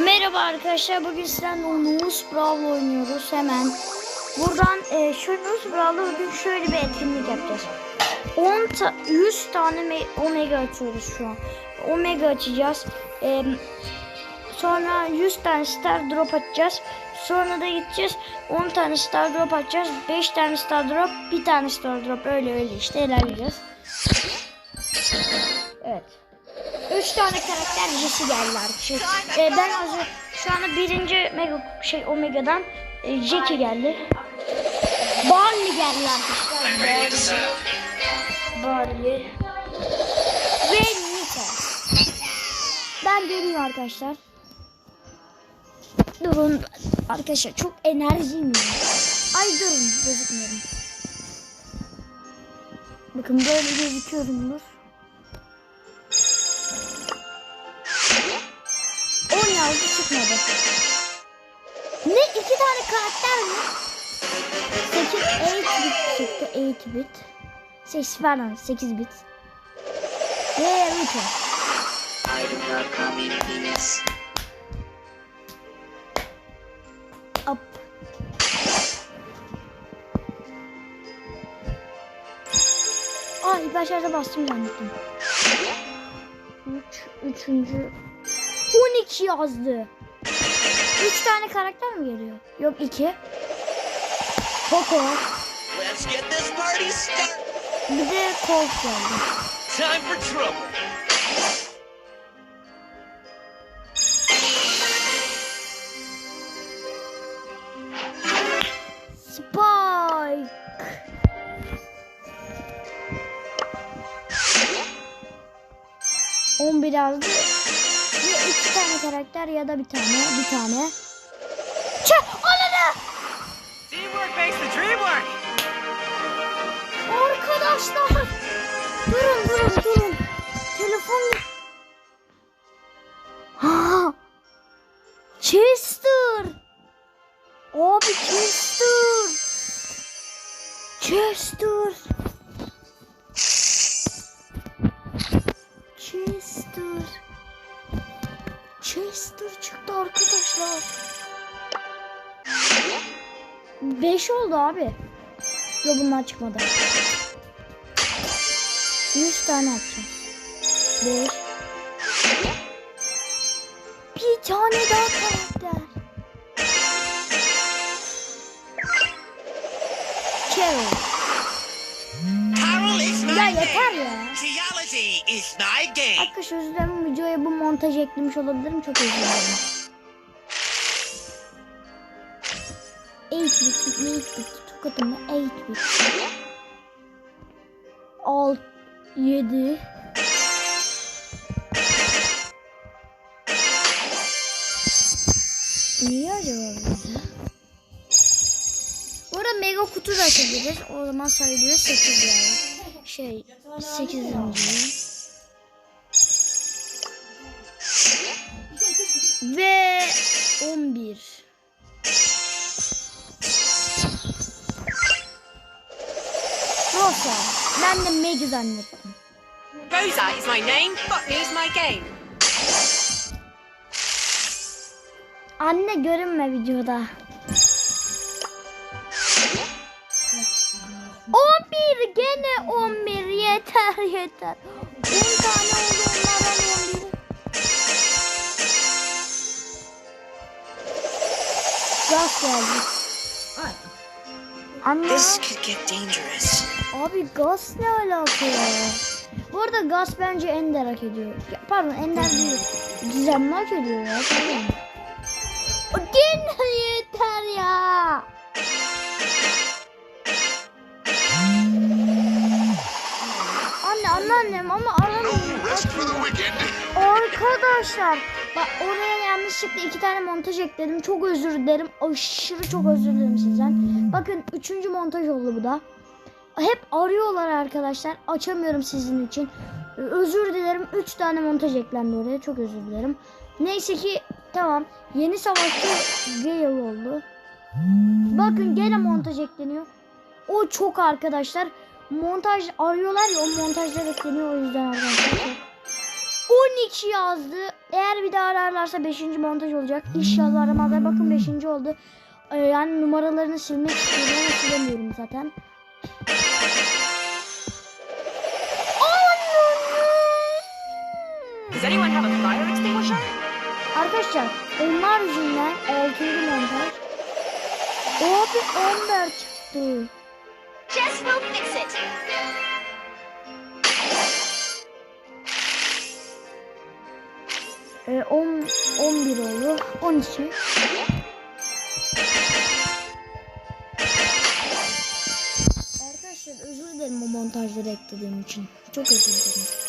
Merhaba arkadaşlar. Bugün sizlerle Nus Brawl oynuyoruz hemen. Buradan e, şu Nus Brawl'da bugün şöyle bir etkinlik yapacağız. 10 ta 100 tane me- Omega açıyoruz şu an. Omega açacağız. E, sonra 100 tane Star Drop açacağız. Sonra da gideceğiz 10 tane Star Drop açacağız. 5 tane Star Drop, bir tane Star Drop öyle öyle işte ilerleyeceğiz. Evet. Üç tane karakter Jesse geldi arkadaşlar. Ee, ben hazır şu anda birinci mega şey Omega'dan e, Jackie geldi. Barley geldi arkadaşlar. Barley. Ve Nita. Ben dönüyorum arkadaşlar. Durun arkadaşlar çok enerjiyim. Ay durun gözükmüyorum. Bakın böyle gözüküyorumdur. 10 yazdı çıkmadı. Ne? iki tane karakter mi? 8 8 bit çıktı. 8 bit. 8 pardon 8 bit. Ve peace. Up. Aa ilk başlarda bastım zannettim. 3 üçüncü 12 yazdı. 3 tane karakter mi geliyor? Yok 2. Poco. Let's get this party started. Bir de Colt geldi. Time for trouble. Spike. On bir yazdı. Ya iki tane karakter ya da bir tane. Bir tane. Çe! Ananı! Teamwork makes the dream work. Arkadaşlar. Durun durun durun. Telefon. 5 oldu abi. Yok bunlar çıkmadı. 100 tane atacağım. 5 Bir tane daha karakter. Carol. Ya yeter ya. Arkadaşlar özür dilerim videoya bu montaj eklemiş olabilirim. Çok özür dilerim. 8 bit, 8 bit, tokatımda 8 bit. 6, 7. Niye acaba böyle? Bu arada mega kutu da açabiliriz. O zaman sayılıyor 8 yani. Şey 8. Ve 11. Rosa. Ben de Meg zannettim. Rosa is my name, Botany's my game. Anne görünme videoda. 11 gene 11 yeter yeter. 10 tane oldu onlardan 11. Gaz geldi. Anne. This could get dangerous. Abi gaz ne alaka ya? Bu arada gaz bence Ender hak ediyor. Ya, pardon Ender değil. Gizemli hak ediyor ya. Gene yeter ya. Anne anneannem ama aramıyorum. Arkadaşlar bak oraya yanlışlıkla iki tane montaj ekledim. Çok özür dilerim. Aşırı çok özür dilerim sizden. Bakın üçüncü montaj oldu bu da. Hep arıyorlar arkadaşlar. Açamıyorum sizin için. Ee, Özür dilerim. Üç tane montaj eklendi oraya. Çok özür dilerim. Neyse ki tamam. Yeni savaşçı Gale oldu. Bakın gene montaj ekleniyor. O çok arkadaşlar. Montaj arıyorlar ya o montajlar ekleniyor o yüzden arkadaşlar. çok. 12 yazdı. Eğer bir daha ararlarsa 5. montaj olacak. İnşallah aramazlar. Bakın 5. oldu. Ee, yani numaralarını silmek istiyorum silemiyorum zaten. Does anyone have a fire extinguisher? Arkadaşlar onlar yüzünden 6. montaj. Abi 14 çıktı. Jess will fix it. Ee, 10, 11 oldu. 12. Arkadaşlar özür dilerim o montajları eklediğim için. Çok özür dilerim.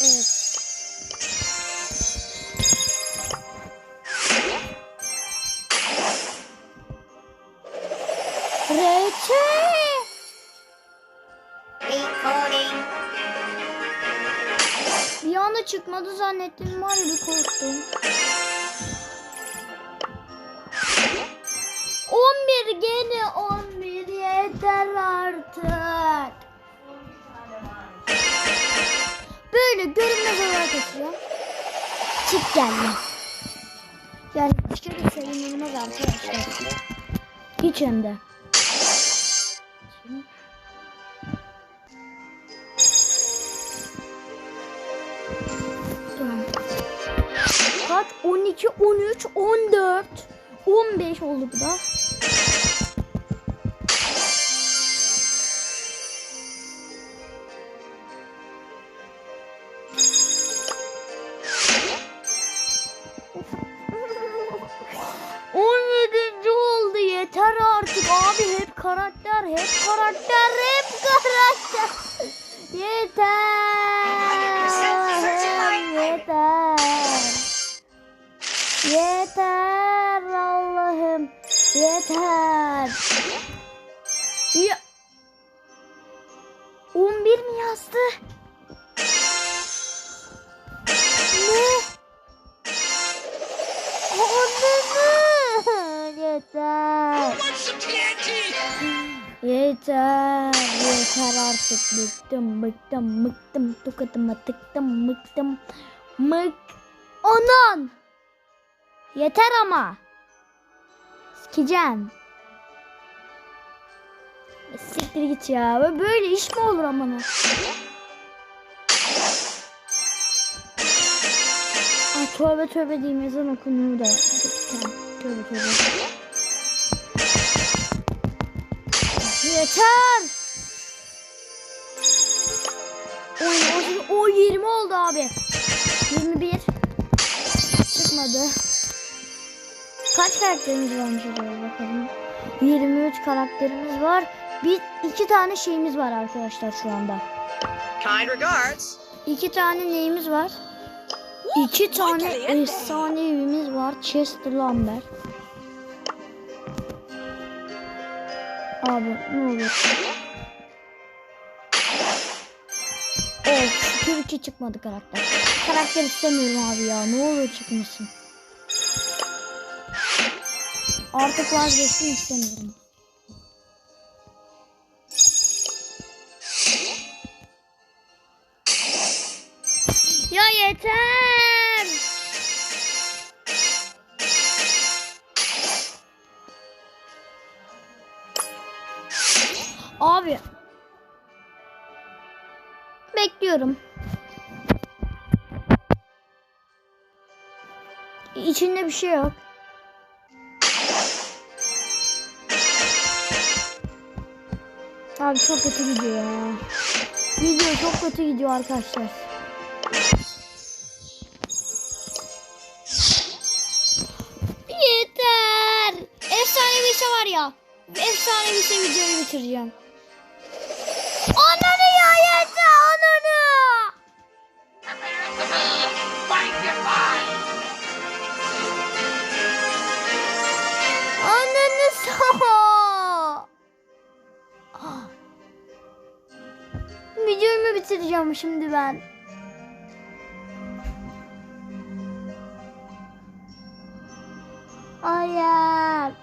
Evet. Reçel. Bir anda çıkmadı zannettim var ya korktum. Açıyor. Çık geldi. Yani dışarı sayılmaz arkadaşlar. Hiç hem de. Kaç? 12, 13, 14, 15 oldu bu da. Hep karakter hep karakter. Yeter yeter. Yeter Allah'ım yeter. Ya 11 mi yazdı? Ne? Anne yeter? Yeter, yeter artık bıktım, bıktım, bıktım, tokatıma tıktım, bıktım, mık. Anan! Yeter ama. Sikeceğim. Siktir git ya. Böyle iş mi olur amına? Tövbe tövbe diyeyim ezan okunuyor da. Tövbe tövbe. Yeter. Oy, o, o 20 oldu abi. 21. Çıkmadı. Kaç karakterimiz varmış acaba bakalım. 23 karakterimiz var. Bir iki tane şeyimiz var arkadaşlar şu anda. Kind regards. İki tane neyimiz var? İki tane efsane evimiz var. Chester Lambert. Abi ne olur. Evet şükür ki çıkmadı karakter. Karakter istemiyorum abi ya. Ne olur çıkmasın. Artık vazgeçtim istemiyorum. Ya yeter. Bekliyorum. İçinde bir şey yok. Abi çok kötü gidiyor ya. Video çok kötü gidiyor arkadaşlar. Yeter. Efsane bir şey var ya. Efsane bir şey videoyu bitireceğim. bitireceğim şimdi ben. Hayır.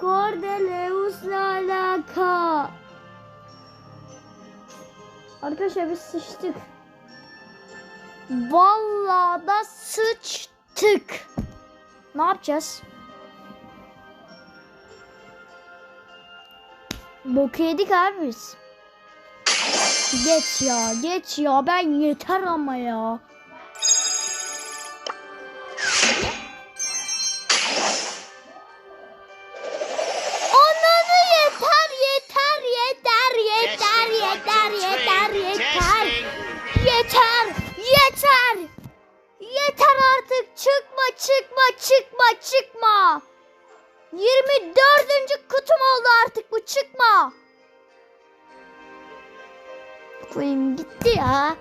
Cordeleus'la alaka. Arkadaşlar biz sıçtık. Vallahi da sıçtık. Ne yapacağız? Boku yedik abi biz. Geç ya geç ya ben yeter ama ya. Ananı yeter yeter yeter yeter yeter yeter yeter. Yeter yeter. Yeter artık çıkma çıkma çıkma çıkma. 24. kutum oldu artık bu çıkma. Koyayım gitti ya.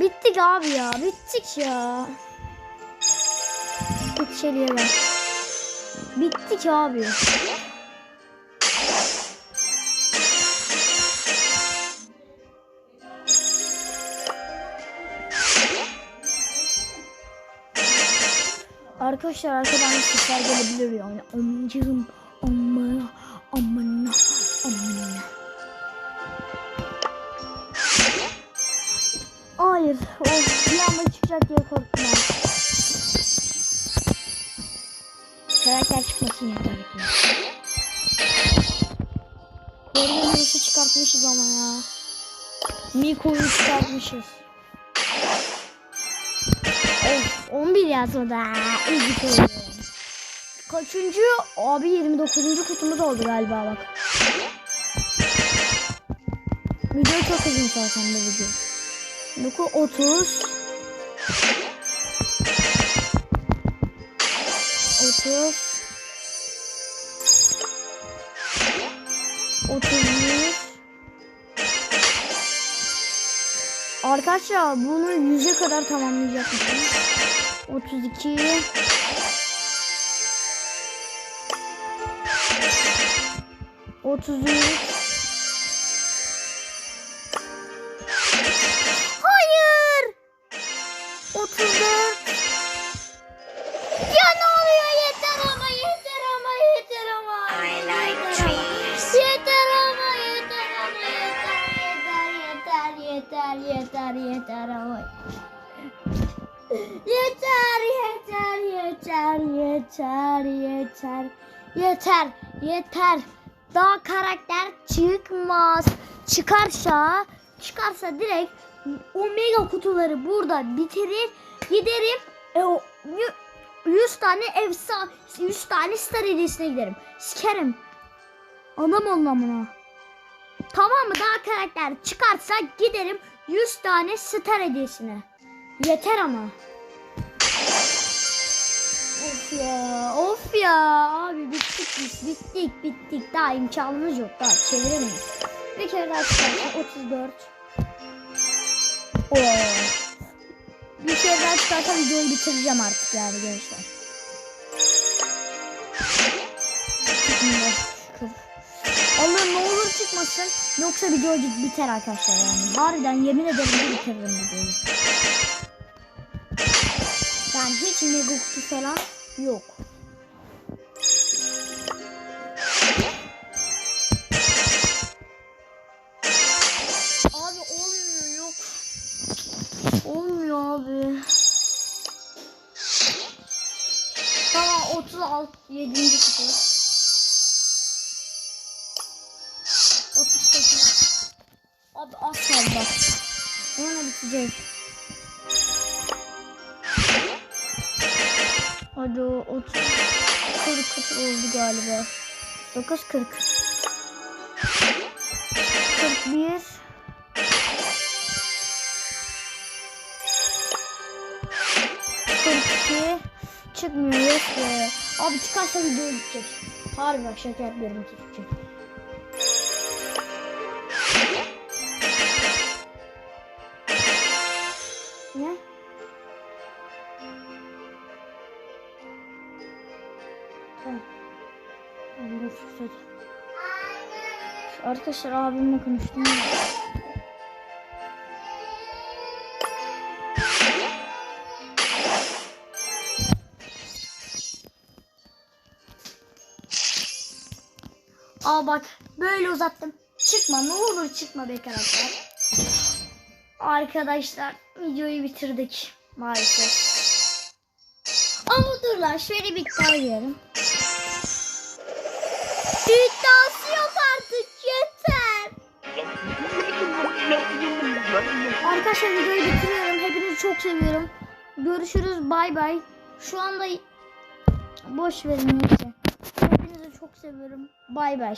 Bittik abi ya bittik ya. İçeriye bak. Bittik abi. Arkadaşlar arkadan sesler gelebilir yani. Amcım, amma, amına, amına. Hayır, o bir anda çıkacak diye korktum ben. Karakter çıkmasın yeter ki. Koordinatörü çıkartmışız ama ya. Miko'yu çıkartmışız. Of 11 yazmadı. Ezik oluyor. Kaçıncı? Abi 29. kutumuz oldu galiba bak. Video çok uzun zaten bu video. 30 30 31 Arkadaşlar bunu 100'e kadar tamamlayacakmışım. 32 33 yeter yeter. Yeter yeter. Daha karakter çıkmaz. Çıkarsa çıkarsa direkt omega kutuları burada bitirir giderim. E, o, yü- 100 tane efsa 100 tane star hediyesine giderim. Sikerim. Adam olun amına. Tamam mı? Daha karakter çıkarsa giderim 100 tane star hediyesine. Yeter ama. Of ya, of ya. Abi bittik biz, bittik, bittik. Daha imkanımız yok, daha çeviremeyiz. Bir kere daha çıkarsa 34. Oo. Bir kere daha çıkarsa videoyu bitireceğim artık yani gençler. Şükür. Allah ne olur çıkmasın. Yoksa video biter arkadaşlar yani. Harbiden yemin ederim bitiririm videoyu. Yani hiç mega kutu falan yok. Abi olmuyor yok. Olmuyor abi. Tamam 36 7. kutu. 38. Abi kaldı bak. Sonra bitecek. Hadi o 30 40 oldu galiba. 9 40. 41 42 çıkmıyor. Abi çıkarsa video gidecek. Harbi bak şaka yapıyorum Arkadaşlar abimle konuştum. Aa bak böyle uzattım. Çıkma ne olur çıkma be karakter. Arkadaşlar videoyu bitirdik maalesef. Ama dur lan şöyle bir iddia yiyelim. Arkadaşlar videoyu bitiriyorum. Hepinizi çok seviyorum. Görüşürüz bay bay. Şu anda boş verin neyse. Hepinizi çok seviyorum. Bay bay.